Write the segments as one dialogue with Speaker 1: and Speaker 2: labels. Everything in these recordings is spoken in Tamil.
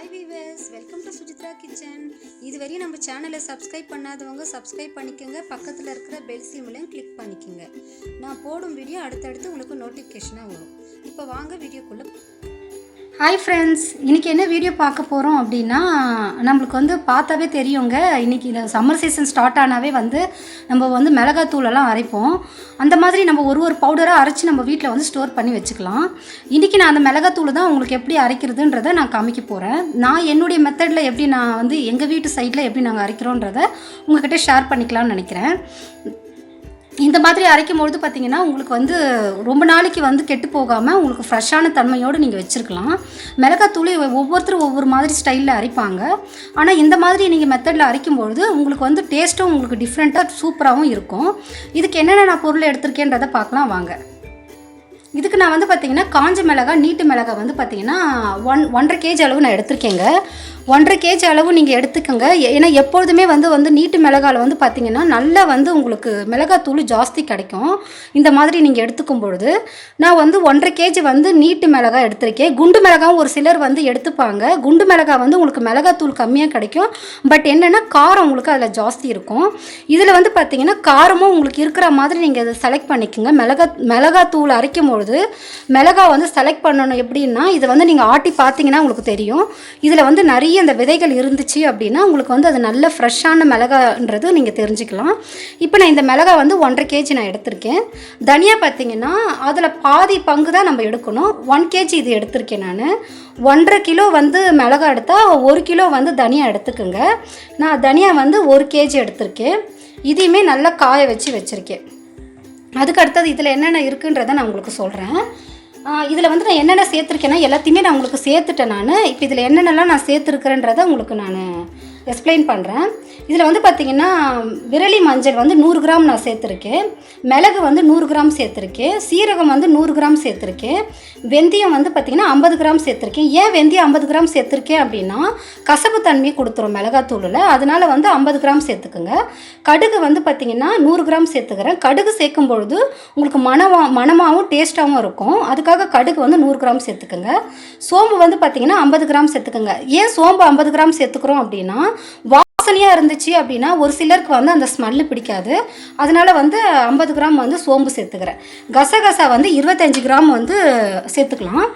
Speaker 1: Hi viewers welcome to Sujithra kitchen இதுவரையும் நம்ம சேனலை சப்ஸ்கிரைப் பண்ணாதவங்க சப்ஸ்கிரைப் பண்ணிக்கோங்க. பக்கத்தில் இருக்கிற பெல் சிம்லையும் கிளிக் பண்ணிக்கோங்க. நான் போடும் வீடியோ அடுத்தடுத்து உங்களுக்கு நோட்டிஃபிகேஷனாக வரும். இப்போ வாங்க வீடியோக்குள்ளே ஹாய் ஃப்ரெண்ட்ஸ் இன்றைக்கி என்ன வீடியோ பார்க்க போகிறோம் அப்படின்னா நம்மளுக்கு வந்து பார்த்தாவே தெரியுங்க. இன்றைக்கி இந்த சம்மர் சீசன் ஸ்டார்ட் ஆனாவே வந்து நம்ம வந்து மிளகாத்தூளெல்லாம் அரைப்போம். அந்த மாதிரி நம்ம ஒரு ஒரு பவுடராக அரைச்சி நம்ம வீட்டில் வந்து ஸ்டோர் பண்ணி வச்சுக்கலாம். இன்றைக்கி நான் அந்த மிளகாத்தூள் தான் உங்களுக்கு எப்படி அரைக்கிறதுன்றதை நான் காமிக்க போகிறேன் நான் என்னுடைய மெத்தடில் எப்படி நான் வந்து எங்கள் வீட்டு சைடில் எப்படி நாங்கள் அரைக்கிறோன்றதை உங்ககிட்ட ஷேர் பண்ணிக்கலாம்னு நினைக்கிறேன். இந்த மாதிரி அரைக்கும் பொழுது பார்த்தீங்கன்னா உங்களுக்கு வந்து ரொம்ப நாளைக்கு வந்து கெட்டு போகாமல் உங்களுக்கு ஃப்ரெஷ்ஷான தன்மையோடு நீங்கள் வச்சுருக்கலாம். மிளகாத்தூள் ஒவ்வொருத்தரும் ஒவ்வொரு மாதிரி ஸ்டைலில் அரைப்பாங்க. ஆனால் இந்த மாதிரி நீங்கள் மெத்தடில் அரைக்கும் பொழுது உங்களுக்கு வந்து டேஸ்ட்டும் உங்களுக்கு டிஃப்ரெண்ட்டாக சூப்பராகவும் இருக்கும். இதுக்கு என்னென்ன நான் பொருள் எடுத்திருக்கேன்றதை பார்க்கலாம் வாங்க. இதுக்கு நான் வந்து பார்த்தீங்கன்னா காஞ்ச மிளகா நீட்டு மிளகா வந்து பார்த்தீங்கன்னா ஒன் ஒன்றரை கேஜி அளவு நான் எடுத்திருக்கேங்க. ஒன்றரை கேஜி அளவு நீங்கள் எடுத்துக்கோங்க. ஏ- ஏன்னா எப்பொழுதுமே வந்து வந்து நீட்டு மிளகாவில் வந்து பார்த்தீங்கன்னா நல்லா வந்து உங்களுக்கு மிளகாத்தூள் ஜாஸ்தி கிடைக்கும். இந்த மாதிரி நீங்கள் எடுத்துக்கும் பொழுது நான் வந்து ஒன்றரை கேஜி வந்து நீட்டு மிளகா எடுத்திருக்கேன். குண்டு மிளகாவும் ஒரு சிலர் வந்து எடுத்துப்பாங்க. குண்டு மிளகா வந்து உங்களுக்கு மிளகாத்தூள் கம்மியாக கிடைக்கும். பட் என்னென்னா காரம் உங்களுக்கு அதில் ஜாஸ்தி இருக்கும். இதில் வந்து பார்த்தீங்கன்னா காரமும் உங்களுக்கு இருக்கிற மாதிரி நீங்கள் அதை செலக்ட் பண்ணிக்கோங்க. மிளகா மிளகாத்தூள் அரைக்கும் பொழுது மிளகா வந்து செலக்ட் பண்ணணும் எப்படின்னா இதை வந்து நீங்கள் ஆட்டி பார்த்தீங்கன்னா உங்களுக்கு தெரியும். இதில் வந்து நிறைய இந்த விதைகள் இருந்துச்சு அப்படின்னா உங்களுக்கு வந்து அது நல்ல ஃப்ரெஷ்ஷான மிளகான்றது நீங்கள் தெரிஞ்சுக்கலாம். இப்போ நான் இந்த மிளகா வந்து ஒன்றரை கேஜி நான் எடுத்திருக்கேன். தனியா பார்த்தீங்கன்னா அதில் பாதி பங்கு தான் நம்ம எடுக்கணும். ஒன் கேஜி இது எடுத்திருக்கேன் நான். ஒன்றரை கிலோ வந்து மிளகா எடுத்தால் ஒரு கிலோ வந்து தனியா எடுத்துக்கோங்க. நான் தனியா வந்து ஒரு கேஜி எடுத்திருக்கேன். இதையுமே நல்லா காய வச்சு வச்சுருக்கேன். அதுக்கு அடுத்தது இதில் என்னென்ன இருக்குன்றதை நான் உங்களுக்கு சொல்கிறேன் இதில் வந்து நான் என்னென்ன சேர்த்துருக்கேன்னா எல்லாத்தையுமே நான் உங்களுக்கு சேர்த்துட்டேன் நான். இப்போ இதில் என்னென்னலாம் நான் சேர்த்துருக்கிறேன்றதை உங்களுக்கு நான் எக்ஸ்பிளைன் பண்ணுறேன் இதில் வந்து பார்த்தீங்கன்னா விரலி மஞ்சள் வந்து நூறு கிராம் நான் சேர்த்துருக்கேன். மிளகு வந்து நூறு கிராம் சேர்த்துருக்கேன். சீரகம் வந்து நூறு கிராம் சேர்த்துருக்கேன். வெந்தயம் வந்து பார்த்திங்கன்னா ஐம்பது கிராம் சேர்த்துருக்கேன். ஏன் வெந்தயம் ஐம்பது கிராம் சேர்த்துருக்கேன் அப்படின்னா கசப்பு தன்மையை கொடுத்துரும் மிளகாத்தூளில் அதனால் வந்து ஐம்பது கிராம் சேர்த்துக்குங்க. கடுகு வந்து பார்த்தீங்கன்னா நூறு கிராம் சேர்த்துக்கிறேன். கடுகு சேர்க்கும் பொழுது உங்களுக்கு மனமா மனமாகவும் டேஸ்ட்டாகவும் இருக்கும். அதுக்காக கடுகு வந்து நூறு கிராம் சேர்த்துக்குங்க. சோம்பு வந்து பார்த்திங்கன்னா ஐம்பது கிராம் சேர்த்துக்குங்க. ஏன் சோம்பு ஐம்பது கிராம் சேர்த்துக்கிறோம் அப்படின்னா வாசனையாக இருந்துச்சு அப்படின்னா ஒரு சிலருக்கு வந்து அந்த ஸ்மெல்லு பிடிக்காது. அதனால வந்து ஐம்பது கிராம் வந்து சோம்பு சேர்த்துக்கிறேன். கசகசா வந்து இருபத்தஞ்சி கிராம் வந்து சேர்த்துக்கலாம்.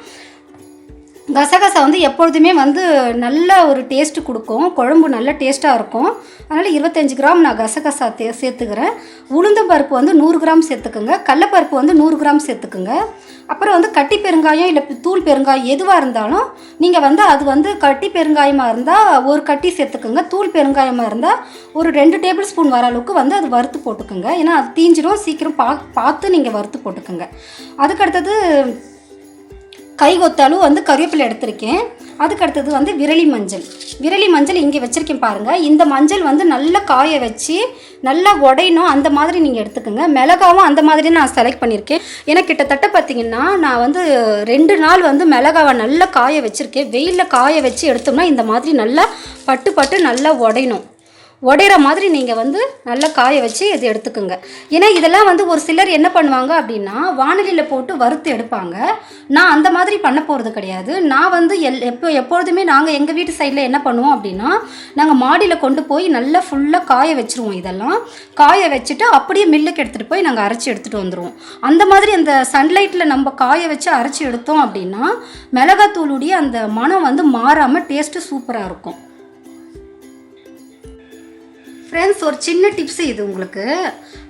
Speaker 1: கசகசா வந்து எப்பொழுதுமே வந்து நல்ல ஒரு டேஸ்ட் கொடுக்கும். குழம்பு நல்ல டேஸ்ட்டாக இருக்கும். அதனால் இருபத்தஞ்சு கிராம் நான் கசகசா தே சேர்த்துக்கிறேன். உளுந்தம் பருப்பு வந்து நூறு கிராம் சேர்த்துக்குங்க. கடலப்பருப்பு வந்து நூறு கிராம் சேர்த்துக்குங்க. அப்புறம் வந்து கட்டி பெருங்காயம் இல்லை தூள் பெருங்காயம் எதுவாக இருந்தாலும் நீங்கள் வந்து அது வந்து கட்டி பெருங்காயமாக இருந்தால் ஒரு கட்டி சேர்த்துக்குங்க. தூள் பெருங்காயமாக இருந்தால் ஒரு ரெண்டு டேபிள் ஸ்பூன் வர அளவுக்கு வந்து அது வறுத்து போட்டுக்குங்க. ஏன்னா அது தீஞ்சிரும் சீக்கிரம் பா பார்த்து நீங்கள் வறுத்து போட்டுக்குங்க. அதுக்கடுத்தது கைகொத்தாலும் வந்து கருவேப்பிலை எடுத்திருக்கேன். அதுக்கு அடுத்தது வந்து விரலி மஞ்சள். விரலி மஞ்சள் இங்கே வச்சுருக்கேன் பாருங்கள் இந்த மஞ்சள் வந்து நல்லா காய வச்சு நல்லா உடையணும். அந்த மாதிரி நீங்கள் எடுத்துக்கோங்க. மிளகாவும் அந்த மாதிரி நான் செலக்ட் பண்ணியிருக்கேன். ஏன்னா கிட்டத்தட்ட பார்த்தீங்கன்னா நான் வந்து ரெண்டு நாள் வந்து மிளகாவை நல்லா காய வச்சுருக்கேன். வெயிலில் காய வச்சு எடுத்தோம்னா இந்த மாதிரி நல்லா பட்டு பட்டு நல்லா உடையணும். உடையிற மாதிரி நீங்கள் வந்து நல்லா காய வச்சு இது எடுத்துக்கோங்க. ஏன்னா இதெல்லாம் வந்து ஒரு சிலர் என்ன பண்ணுவாங்க அப்படின்னா வானலியில் போட்டு வறுத்து எடுப்பாங்க. நான் அந்த மாதிரி பண்ண போகிறது கிடையாது. நான் வந்து எல் எப்போ எப்பொழுதுமே நாங்கள் எங்கள் வீட்டு சைடில் என்ன பண்ணுவோம் அப்படின்னா நாங்கள் மாடியில் கொண்டு போய் நல்லா ஃபுல்லாக காய வச்சுருவோம் இதெல்லாம். காய வச்சுட்டு அப்படியே மில்லுக்கு எடுத்துகிட்டு போய் நாங்கள் அரைச்சி எடுத்துகிட்டு வந்துடுவோம் அந்த மாதிரி அந்த சன்லைட்டில் நம்ம காய வச்சு அரைச்சி எடுத்தோம் அப்படின்னா மிளகாத்தூளுடைய அந்த மனம் வந்து மாறாமல் டேஸ்ட்டு சூப்பராக இருக்கும். ஃப்ரெண்ட்ஸ் ஒரு சின்ன டிப்ஸ் இது உங்களுக்கு.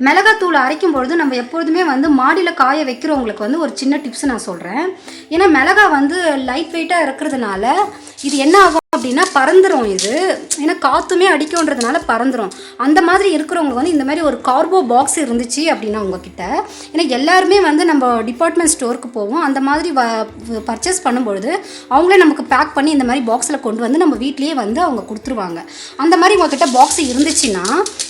Speaker 1: மிளகாத்தூள் அரைக்கும் பொழுது நம்ம எப்பொழுதுமே வந்து மாடியில் காய வைக்கிறவங்களுக்கு வந்து ஒரு சின்ன டிப்ஸ் நான் சொல்கிறேன் ஏன்னா மிளகா வந்து லைட் வெயிட்டாக இருக்கிறதுனால இது என்ன ஆகும்? அப்படின்னா பறந்துடும் இது. ஏன்னா காற்றுமே அடிக்கும்ன்றதுனால பறந்துடும் அந்த மாதிரி இருக்கிறவங்களுக்கு வந்து இந்த மாதிரி ஒரு கார்போ பாக்ஸ் இருந்துச்சு அப்படின்னா உங்ககிட்ட ஏன்னா எல்லாருமே வந்து நம்ம டிபார்ட்மெண்ட் ஸ்டோருக்கு போவோம். அந்த மாதிரி வ பர்ச்சேஸ் பண்ணும்பொழுது அவங்களே நமக்கு பேக் பண்ணி இந்த மாதிரி பாக்ஸில் கொண்டு வந்து நம்ம வீட்லேயே வந்து அவங்க கொடுத்துருவாங்க. அந்த மாதிரி உங்ககிட்ட பாக்ஸ் இருந்துச்சுன்னா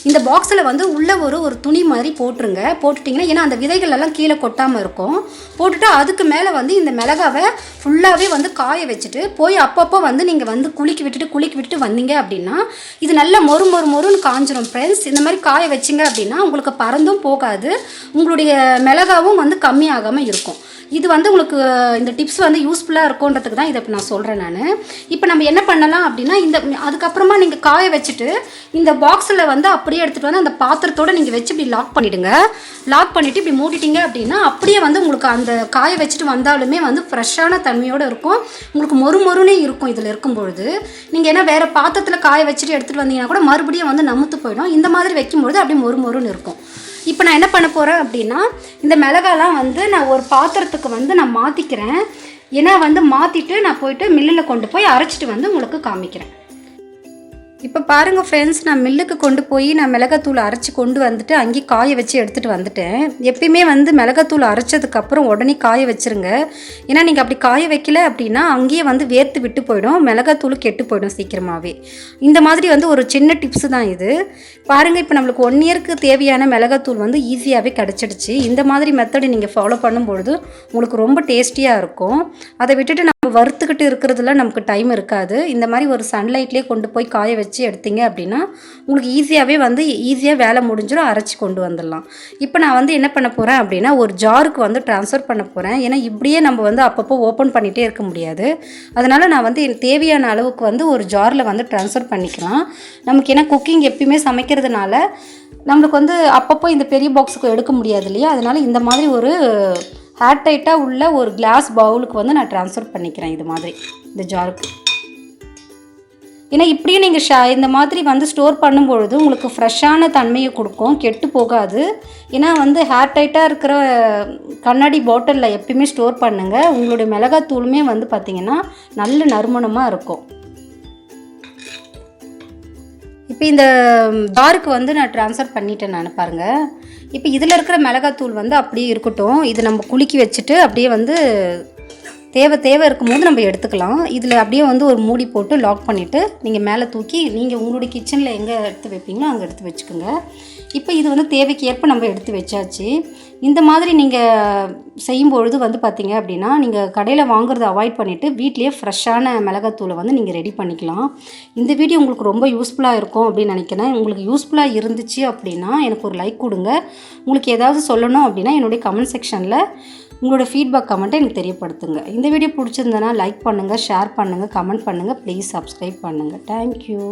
Speaker 1: இந்த பாக்ஸில் வந்து உள்ளே ஒரு ஒரு துணி மாதிரி போட்டுருங்க. போட்டுட்டிங்கன்னா ஏன்னா அந்த விதைகள் எல்லாம் கீழே கொட்டாமல் இருக்கும். போட்டுட்டு அதுக்கு மேலே வந்து இந்த மிளகாவை ஃபுல்லாகவே வந்து காய வச்சுட்டு போய் அப்பப்போ வந்து நீங்கள் வந்து குளிக்க விட்டுட்டு குளிக்க விட்டுட்டு வந்தீங்க அப்படின்னா இது நல்லா மொறு மொறு மொறுன்னு காஞ்சிரும் ஃப்ரெண்ட்ஸ் இந்த மாதிரி காய வச்சிங்க அப்படின்னா உங்களுக்கு பறந்தும் போகாது. உங்களுடைய மிளகாவும் வந்து கம்மியாகாமல் இருக்கும். இது வந்து உங்களுக்கு இந்த டிப்ஸ் வந்து யூஸ்ஃபுல்லாக இருக்கும்ன்றதுக்கு தான் இதை இப்போ நான் சொல்கிறேன் நான். இப்போ நம்ம என்ன பண்ணலாம் அப்படின்னா இந்த அதுக்கப்புறமா நீங்கள் காய வச்சுட்டு இந்த பாக்ஸில் வந்து அப்படியே எடுத்துகிட்டு வந்து அந்த பாத்திரத்தோட நீங்கள் வச்சு இப்படி லாக் பண்ணிவிடுங்க லாக் பண்ணிவிட்டு இப்படி மூடிட்டீங்க அப்படின்னா அப்படியே வந்து உங்களுக்கு அந்த காய வச்சுட்டு வந்தாலுமே வந்து ஃப்ரெஷ்ஷான தன்மையோடு இருக்கும். உங்களுக்கு மொறு மொறுனே இருக்கும் இதில் இருக்கும் பொழுது நீங்கள் ஏன்னா வேறு பாத்திரத்தில் காய வச்சுட்டு எடுத்துகிட்டு வந்தீங்கன்னா கூட மறுபடியும் வந்து நமுத்து போயிடும். இந்த மாதிரி வைக்கும்பொழுது அப்படியே மொறு மொறுன்னு இருக்கும். இப்போ நான் என்ன பண்ண போகிறேன் அப்படின்னா இந்த மிளகாலாம் வந்து நான் ஒரு பாத்திரத்துக்கு வந்து நான் மாற்றிக்கிறேன் ஏன்னா வந்து மாற்றிட்டு நான் போயிட்டு மில்லில் கொண்டு போய் அரைச்சிட்டு வந்து உங்களுக்கு காமிக்கிறேன். இப்போ பாருங்கள் ஃப்ரெண்ட்ஸ் நான் மில்லுக்கு கொண்டு போய் நான் மிளகாத்தூள் அரைச்சி கொண்டு வந்துட்டு அங்கேயே காய வச்சு எடுத்துகிட்டு வந்துட்டேன். எப்பயுமே வந்து மிளகாத்தூள் அரைச்சதுக்கப்புறம் உடனே காய வச்சிருங்க. ஏன்னா நீங்கள் அப்படி காய வைக்கல அப்படின்னா அங்கேயே வந்து வேர்த்து விட்டு போயிடும் மிளகாத்தூள் கெட்டு போயிடும் சீக்கிரமாகவே இந்த மாதிரி வந்து ஒரு சின்ன டிப்ஸு தான் இது. பாருங்கள் இப்போ நம்மளுக்கு ஒன் இயருக்கு தேவையான மிளகாத்தூள் வந்து ஈஸியாகவே கிடச்சிடுச்சு. இந்த மாதிரி மெத்தடு நீங்கள் ஃபாலோ பண்ணும்பொழுது உங்களுக்கு ரொம்ப டேஸ்டியாக இருக்கும். அதை விட்டுட்டு நம்ம வறுத்துக்கிட்டு இருக்கிறதுல நமக்கு டைம் இருக்காது. இந்த மாதிரி ஒரு சன்லைட்லேயே கொண்டு போய் காய வச்சு எடுத்தீங்க அப்படின்னா உங்களுக்கு ஈஸியாகவே வந்து ஈஸியாக வேலை முடிஞ்சிடும் அரைச்சி கொண்டு வந்துடலாம். இப்போ நான் வந்து என்ன பண்ண போகிறேன் அப்படின்னா ஒரு ஜாருக்கு வந்து ட்ரான்ஸ்ஃபர் பண்ண போகிறேன் ஏன்னா இப்படியே நம்ம வந்து அப்பப்போ ஓப்பன் பண்ணிகிட்டே இருக்க முடியாது. அதனால் நான் வந்து எனக்கு தேவையான அளவுக்கு வந்து ஒரு ஜாரில் வந்து ட்ரான்ஸ்ஃபர் பண்ணிக்கலாம். நமக்கு ஏன்னா குக்கிங் எப்பயுமே சமைக்கிறதுனால நம்மளுக்கு வந்து அப்பப்போ இந்த பெரிய பாக்ஸுக்கு எடுக்க முடியாது இல்லையா? அதனால் இந்த மாதிரி ஒரு ஹேட் டைட்டாக உள்ள ஒரு கிளாஸ் பவுலுக்கு வந்து நான் ட்ரான்ஸ்ஃபர் பண்ணிக்கிறேன் இது மாதிரி இந்த ஜாருக்கு ஏன்னா இப்படியும் நீங்கள் ஷா இந்த மாதிரி வந்து ஸ்டோர் பண்ணும்பொழுது உங்களுக்கு ஃப்ரெஷ்ஷான தன்மையை கொடுக்கும் கெட்டு போகாது. ஏன்னா வந்து ஹேர் டைட்டாக இருக்கிற கண்ணாடி பாட்டிலில் எப்பயுமே ஸ்டோர் பண்ணுங்கள் உங்களுடைய மிளகாத்தூளுமே வந்து பார்த்திங்கன்னா நல்ல நறுமணமாக இருக்கும். இப்போ இந்த ஜாருக்கு வந்து நான் ட்ரான்ஸ்ஃபர் பண்ணிட்டேன் நான் பாருங்கள் இப்போ இதில் இருக்கிற மிளகாத்தூள் வந்து அப்படியே இருக்கட்டும். இது நம்ம குலுக்கி வச்சுட்டு அப்படியே வந்து தேவை தேவை இருக்கும்போது நம்ம எடுத்துக்கலாம். இதில் அப்படியே வந்து ஒரு மூடி போட்டு லாக் பண்ணிவிட்டு நீங்கள் மேலே தூக்கி நீங்கள் உங்களுடைய கிச்சனில் எங்கே எடுத்து வைப்பீங்களோ அங்கே எடுத்து வச்சுக்கோங்க. இப்போ இது வந்து தேவைக்கு ஏற்ப நம்ம எடுத்து வச்சாச்சு. இந்த மாதிரி நீங்கள் செய்யும்பொழுது வந்து பார்த்தீங்க அப்படின்னா நீங்கள் கடையில் வாங்குறதை அவாய்ட் பண்ணிவிட்டு வீட்லேயே ஃப்ரெஷ்ஷான மிளகாத்தூளை வந்து நீங்கள் ரெடி பண்ணிக்கலாம். இந்த வீடியோ உங்களுக்கு ரொம்ப யூஸ்ஃபுல்லாக இருக்கும் அப்படின்னு நினைக்கிறேன். உங்களுக்கு யூஸ்ஃபுல்லாக இருந்துச்சு அப்படின்னா எனக்கு ஒரு லைக் கொடுங்க. உங்களுக்கு ஏதாவது சொல்லணும் அப்படின்னா என்னுடைய கமெண்ட் செக்ஷனில் உங்களோட ஃபீட்பேக் கமெண்ட்டை எனக்கு தெரியப்படுத்துங்க. இந்த வீடியோ பிடிச்சிருந்தனா லைக் பண்ணுங்கள் ஷேர் பண்ணுங்கள் கமெண்ட் பண்ணுங்கள் ப்ளீஸ் சப்ஸ்கிரைப் பண்ணுங்கள் தேங்க்யூ